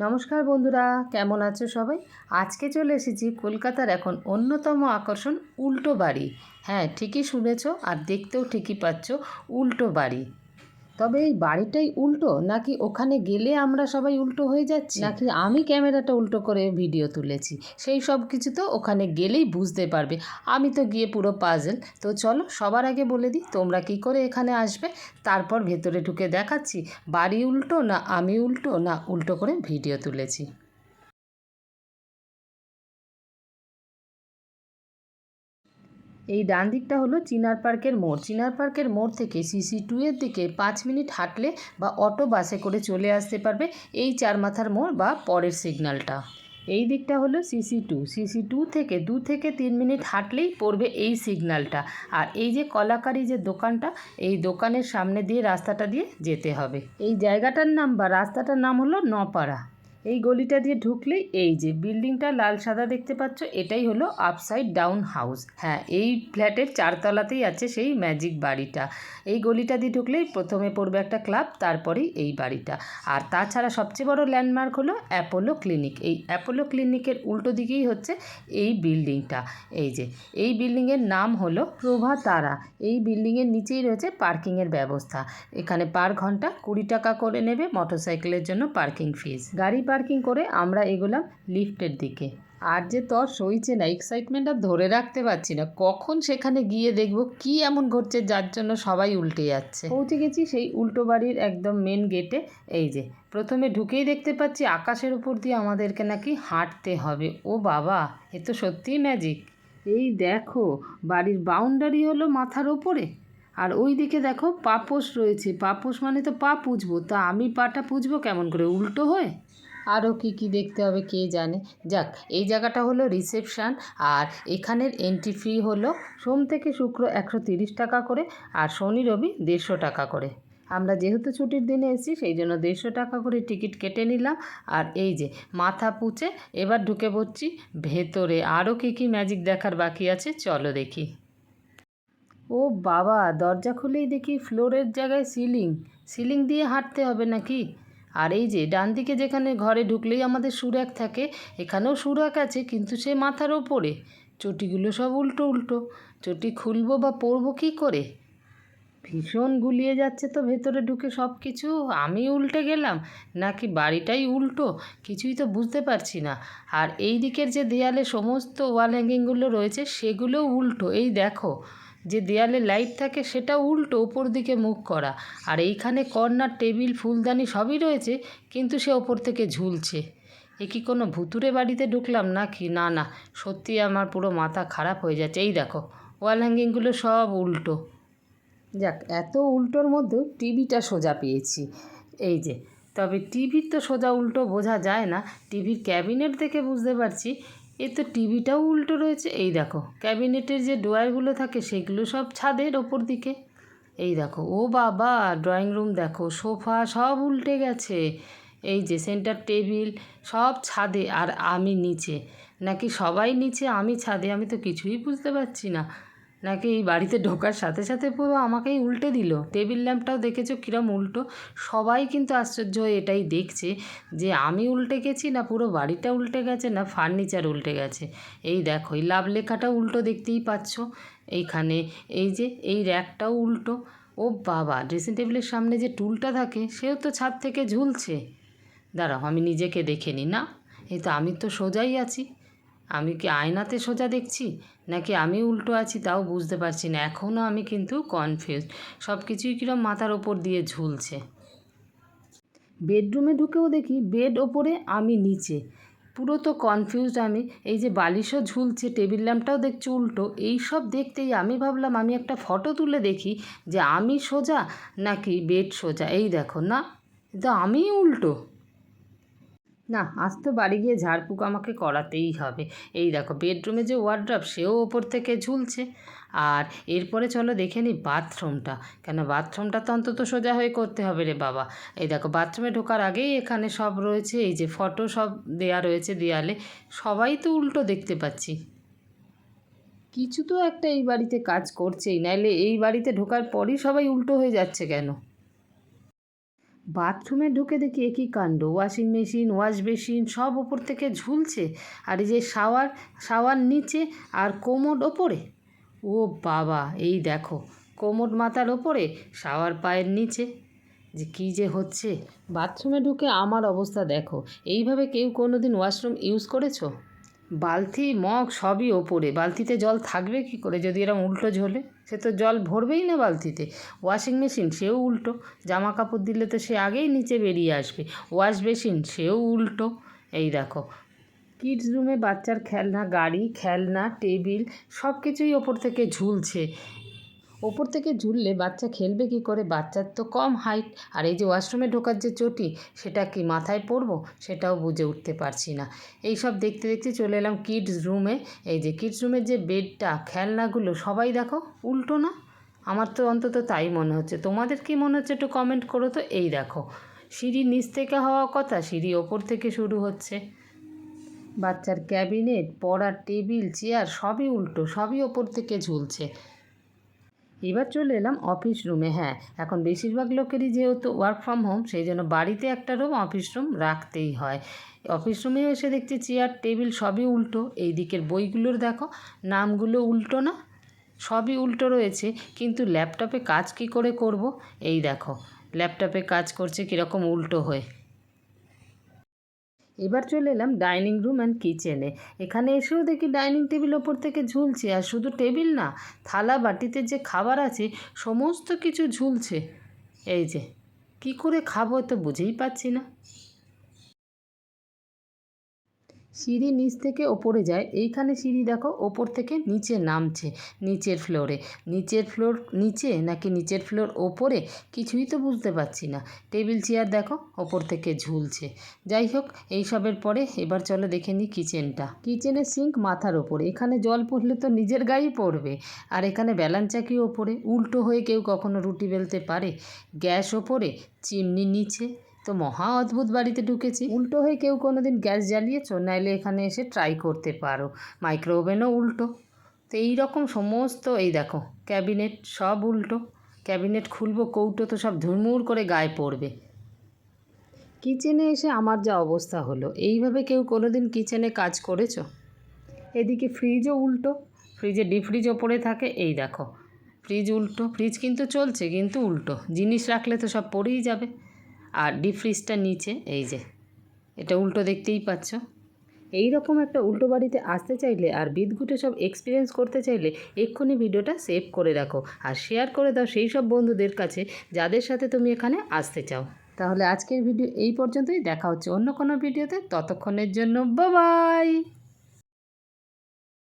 নমস্কার বন্ধুরা, কেমন আছো সবাই? আজকে চলে এসেছি কলকাতার এখন অন্যতম আকর্ষণ উল্টো বাড়ি। হ্যাঁ ঠিকই শুনেছ আর দেখতেও ঠিকই পাচ্ছ, উল্টো বাড়ি। তবে এই বাড়িটাই উল্টো? নাকি ওখানে গেলে আমরা সবাই উল্টো হয়ে যাচ্ছি? নাকি আমি ক্যামেরাটা উল্টো করে ভিডিও তুলেছি? সেই সব কিছু তো ওখানে গেলেই বুঝতে পারবে। আমি তো গিয়ে পুরো পাজেল তো চলো, সবার আগে বলে দিই, তোমরা কি করে এখানে আসবে? তারপর ভেতরে ঢুকে দেখাচ্ছি, বাড়ি উল্টো না আমি উল্টো, না উল্টো করে ভিডিও তুলেছি। এই ডান দিকটা হলো চিনার পার্কের মোড়। চিনার পার্কের মোড় থেকে সিসি টু এর দিকে পাঁচ মিনিট হাঁটলে বা অটো বাসে করে চলে আসতে পারবে এই চার মাথার মোড় বা পরের সিগন্যালটা। এই দিকটা হলো সিসি টু সিসি টু থেকে দু থেকে তিন মিনিট হাঁটলেই পড়বে এই সিগন্যালটা। আর এই যে কলাকারি যে দোকানটা, এই দোকানের সামনে দিয়ে রাস্তাটা দিয়ে যেতে হবে। এই জায়গাটার নাম বা রাস্তাটার নাম হলো নপাড়া। এই গলিটা দিয়ে ঢুকলেই এই যে বিল্ডিংটা লাল সাদা দেখতে পাচ্ছ, এটাই হলো আপসাইড ডাউন হাউস হ্যাঁ এই ফ্ল্যাটের চারতলাতেই আছে সেই ম্যাজিক বাড়িটা। এই গলিটা দিয়ে ঢুকলেই প্রথমে পড়বে একটা ক্লাব তারপরেই এই বাড়িটা। আর তাছাড়া সবচেয়ে বড় ল্যান্ডমার্ক হলো অ্যাপোলো ক্লিনিক এই অ্যাপোলো ক্লিনিকের উল্টো দিকেই হচ্ছে এই বিল্ডিংটা এই যে, এই বিল্ডিংয়ের নাম হলো প্রভা তারা এই বিল্ডিংয়ের নিচেই রয়েছে পার্কিংয়ের ব্যবস্থা। এখানে পার ঘণ্টা কুড়ি টাকা করে নেবে মোটরসাইকেলের জন্য পার্কিং ফিস গাড়ি করে আমরা এগোলাম লিফটের দিকে। আর যে তর সইছে না এক্সাইটমেন্ট আর ধরে রাখতে পারছি না। কখন সেখানে গিয়ে দেখব কি এমন ঘটছে যার জন্য সবাই উল্টে যাচ্ছে। পৌঁছে গেছি সেই উল্টো বাড়ির একদম মেন গেটে এই যে, প্রথমে ঢুকেই দেখতে পাচ্ছি আকাশের উপর দিয়ে আমাদেরকে নাকি হাঁটতে হবে। ও বাবা, এ তো সত্যিই ম্যাজিক এই দেখো, বাড়ির বাউন্ডারি হলো মাথার ওপরে আর ওই দিকে দেখো পাপোশ রয়েছে। পাপোশ মানে তো পা পুজবো। তা আমি পাটা পুজবো কেমন করে? উল্টো হয়ে? আরও কি কি দেখতে হবে কে জানে। যাক, এই জায়গাটা হলো রিসেপশান আর এখানের এন্ট্রি ফি হলো সোম থেকে শুক্র একশো তিরিশ টাকা করে আর শনি রবি দেড়শো টাকা করে। আমরা যেহেতু ছুটির দিনে এসেছি, সেই জন্য দেড়শো টাকা করে টিকিট কেটে নিলাম। আর এই যে মাথা পুচে এবার ঢুকে পড়ছি ভেতরে। আরও কী কী ম্যাজিক দেখার বাকি আছে চলো দেখি। ও বাবা, দরজা খুলেই দেখি ফ্লোরের জায়গায় সিলিং। সিলিং দিয়ে হাঁটতে হবে নাকি? আর এই যে, ডান দিকে যেখানে ঘরে ঢুকলেই আমাদের সুরাক থাকে, এখানেও সুরাক আছে, কিন্তু সে মাথার ওপরে। চটিগুলো সব উল্টো উল্টো। চটি খুলবো বা পরবো কী করে? ভীষণ গুলিয়ে যাচ্ছে তো ভেতরে ঢুকে সব কিছু। আমি উল্টে গেলাম, নাকি বাড়িটাই উল্টো? কিছুই তো বুঝতে পারছি না। আর এই দিকের যে দেয়ালে সমস্ত ওয়াল হ্যাঙ্গিংগুলো রয়েছে, সেগুলোও উল্টো। এই দেখো যে দেয়ালে লাইট থাকে সেটা উল্টো ওপর দিকে মুখ করা। আর এইখানে কর্নার টেবিল ফুলদানি সবই রয়েছে, কিন্তু সে ওপর থেকে ঝুলছে। এ কি কোনো ভুতুরে বাড়িতে ঢুকলাম নাকি? না না, সত্যি আমার পুরো মাথা খারাপ হয়ে যাচ্ছে। এই দেখো ওয়াল হ্যাঙ্গিংগুলো সব উল্টো। যাক, এত উল্টোর মধ্যেও টিভিটা সোজা পেয়েছি। এই যে, তবে টিভির তো সোজা উল্টো বোঝা যায় না। টিভির ক্যাবিনেট দেখে বুঝতে পারছি এ তো টিভিটাও উল্টো রয়েছে। এই দেখো, ক্যাবিনেটের যে ড্রয়ারগুলো থাকে, সেগুলো সব ছাদের ওপর দিকে। এই দেখো, ও বাবা, ড্রয়িং রুম দেখো, সোফা সব উল্টে গেছে। এই যে সেন্টার টেবিল, সব ছাদে, আর আমি নিচে। নাকি সবাই নিচে, আমি ছাদে? আমি তো কিছুই বুঝতে পারছি না। নাকি এই বাড়িতে ঢোকার সাথে সাথে পুরো আমাকেই উল্টে দিল? টেবিল ল্যাম্পটাও দেখেছ কীরম উল্টো? সবাই কিন্তু আশ্চর্য হয়ে এটাই দেখছে যে আমি উল্টে গেছি না পুরো বাড়িটা উল্টে গেছে না ফার্নিচার উল্টে গেছে। এই দেখো, এই লাভ লেখাটা উল্টো দেখতেই পাচ্ছ। এইখানে এই যে, এই র্যাকটাও উল্টো। ও বাবা, ড্রেসিং টেবিলের সামনে যে টুলটা থাকে, সেও তো ছাদ থেকে ঝুলছে। দাঁড়াও, আমি নিজেকে দেখে নিই। না, এই তো আমি তো সোজাই আছি। আমি কি আয়নাতে সোজা দেখছি? নাকি আমি উল্টো আছি তাও বুঝতে পারছি না। এখনও আমি কিন্তু কনফিউজ সব কিছুই কীরকম মাথার ওপর দিয়ে ঝুলছে। বেডরুমে ঢুকেও দেখি বেড ওপরে আমি নিচে। পুরো তো কনফিউজড আমি। এই যে বালিশও ঝুলছে, টেবিল ল্যাম্পটাও দেখছি উল্টো। এই সব দেখতেই আমি ভাবলাম, আমি একটা ফটো তুলে দেখি যে আমি সোজা নাকি বেড সোজা। এই দেখো না তো আমি উল্টো। না, আজ তো বাড়ি গিয়ে ঝাড়ফুঁক আমাকে করাতেই হবে। এই দেখো, বেডরুমে যে ওয়ার্ড্রপ, সেও ওপর থেকে ঝুলছে। আর এরপরে চলো দেখে নিই বাথরুমটা। কেন, বাথরুমটা তো অন্তত সোজা হয়ে করতে হবে রে বাবা। এই দেখো, বাথরুমে ঢোকার আগেই এখানে সব রয়েছে, এই যে ফটো সব দেয়া রয়েছে দেয়ালে। সবাই তো উল্টো দেখতে পাচ্ছি। কিছু তো একটা এই বাড়িতে কাজ করছেই, নাইলে এই বাড়িতে ঢোকার পরই সবাই উল্টো হয়ে যাচ্ছে কেন? বাথরুমে ঢুকে দেখি একই কাণ্ড। ওয়াশিং মেশিন, ওয়াশ বেসিন সব ওপর থেকে ঝুলছে। আর এই যে শাওয়ার শাওয়ার নিচে আর কোমোড ওপরে। ও বাবা, এই দেখো কোমোড মাথার ওপরে, শাওয়ার পায়ের নিচে। যে কী যে হচ্ছে? বাথরুমে ঢুকে আমার অবস্থা দেখো। এইভাবে কেউ কোনো দিন ওয়াশরুম ইউজ করেছ? বালতি, মগ সবই ওপরে। বালতিতে জল থাকবে কি করে? যদি এরকম উল্টো ঝোলে, সে তো জল ভরবেই না বালতিতে। ওয়াশিং মেশিন, সেও উল্টো। জামা কাপড় দিলে তো সে আগেই নিচে বেরিয়ে আসবে। ওয়াশ বেসিন সেও উল্টো। এই দেখো, কিডস রুমে বাচ্চার খেলনা, গাড়ি, খেলনা, টেবিল সব কিছুই ওপর থেকে ঝুলছে। ওপর থেকে ঝুললে বাচ্চা খেলবে কি করে? বাচ্চার তো কম হাইট আর এই যে ওয়াশরুমে ঢোকার যে চটি, সেটা কি মাথায় পরবো সেটাও বুঝে উঠতে পারছি না। এই সব দেখতে দেখতে চলে এলাম কিডস রুমে এই যে কিডস রুমের যে বেডটা খেলনাগুলো সবাই দেখো, উল্টো না? আমার তো অন্তত তাই মনে হচ্ছে। তোমাদের কি মনে হচ্ছে একটু কমেন্ট করো তো? এই দেখো সিঁড়ি নিচ থেকে হওয়া কথা, সিঁড়ি ওপর থেকে শুরু হচ্ছে। বাচ্চার ক্যাবিনেট পড়ার টেবিল চেয়ার সবই উল্টো, সবই ওপর থেকে ঝুলছে। এবার চলে এলাম অফিস রুমে হ্যাঁ। এখন বেশিরভাগ লোকেরই যেহেতু ওয়ার্ক ফ্রম হোম সেই জন্য বাড়িতে একটা রুম অফিস রুম রাখতেই হয়। অফিস রুমেও এসে দেখছি চেয়ার টেবিল সবই উল্টো। এই দিকের বইগুলোর দেখো, নামগুলো উল্টো না? সবই উল্টো রয়েছে, কিন্তু ল্যাপটপে কাজ কি করে করব? এই দেখো ল্যাপটপে কাজ করছে কীরকম উল্টো হয়ে। এবার চলে এলাম ডাইনিং রুম অ্যান্ড কিচেনে। এখানে এসেও দেখি ডাইনিং টেবিল ওপর থেকে ঝুলছে, আর শুধু টেবিল না, থালা বাটিতে যে খাবার আছে, সমস্ত কিছু ঝুলছে। এই যে, কি করে খাব তো বুঝেই পাচ্ছি না। সিঁড়ি নিচ থেকে ওপরে যায়। এইখানে সিঁড়ি দেখো, ওপর থেকে নিচে নামছে, নিচের ফ্লোরে নিচের ফ্লোর নিচে নাকি নিচের ফ্লোর ওপরে? কিছুই তো বুঝতে পারছি না। টেবিল চেয়ার দেখো, ওপর থেকে ঝুলছে। যাই হোক, এইসবের পরে এবার চলো দেখে নিই কিচেনটা কিচেনের সিঙ্ক মাথার ওপরে। এখানে জল পড়লে তো নিজের গায়েই পড়বে। আর এখানে ব্যালাঞ্চাকি ওপরে। উল্টো হয়ে কেউ কখনো রুটি বেলতে পারে। গ্যাস ওপরে, চিমনি নিচে। তো মহা অদ্ভুত বাড়িতে ঢুকেছি। উল্টো হয়ে কেউ কোনো দিন গ্যাস জ্বালিয়েছো? নাইলে এখানে এসে ট্রাই করতে পারো। মাইক্রো ওভেনও উল্টো। তো এই রকম সমস্ত, এই দেখো ক্যাবিনেট সব উল্টো। ক্যাবিনেট খুলবো, কৌটো তো সব ধুরমুর করে গায়ে পড়বে। কিচেনে এসে আমার যা অবস্থা হলো। এইভাবে কেউ কোনো দিন কিচেনে কাজ করেছ? এদিকে ফ্রিজও উল্টো। ফ্রিজে ডিপ ফ্রিজ ওপরে থাকে। এই দেখো ফ্রিজ উল্টো। ফ্রিজ কিন্তু চলছে, কিন্তু উল্টো। জিনিস রাখলে তো সব পড়েই যাবে। আর ডিপ ফ্রিজটা নিচে, এই যে, এটা উল্টো দেখতেই পাচ্ছ। এই রকম একটা উল্টো বাড়িতে আসতে চাইলে আর বিদঘুটে সব এক্সপিরিয়েন্স করতে চাইলে এক্ষুনি ভিডিওটা সেভ করে রাখো আর শেয়ার করে দাও সেই সব বন্ধুদের কাছে যাদের সাথে তুমি এখানে আসতে চাও। তাহলে আজকের ভিডিও এই পর্যন্তই। দেখা হচ্ছে অন্য কোনো ভিডিওতে। ততক্ষণের জন্য বাবাই